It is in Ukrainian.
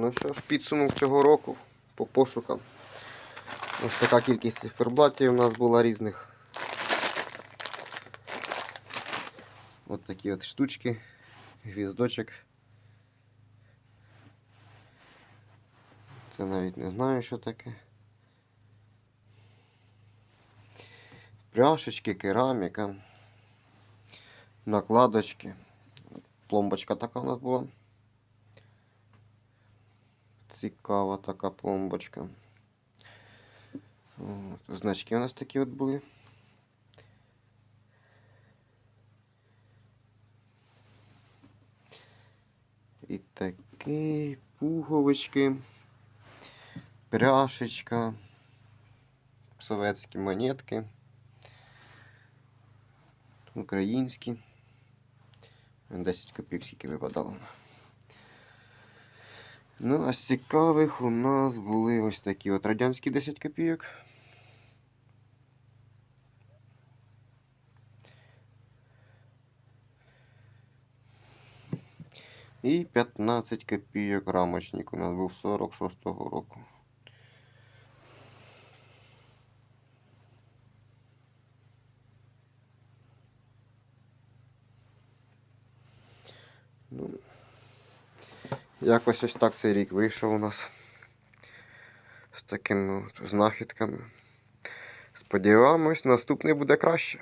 Ну що ж, підсумок цього року по пошукам. Ось така кількість циферблатів у нас була різних. От такі от штучки, гвіздочок. Це навіть не знаю, що таке. Пряшечки, кераміка, накладочки. Пломбочка така у нас була. Цікава така пломбочка. От, значки у нас такі от були. І такі пуговички, пряшечка, советські монетки, українські. 10 копійок скільки випадало. Ну, а з цікавих у нас були ось такі от радянські 10 копійок. І 15 копійок рамочник у нас був 46-го року. Ну, якось ось так цей рік вийшов у нас з такими знахідками. Сподіваємось, наступний буде краще.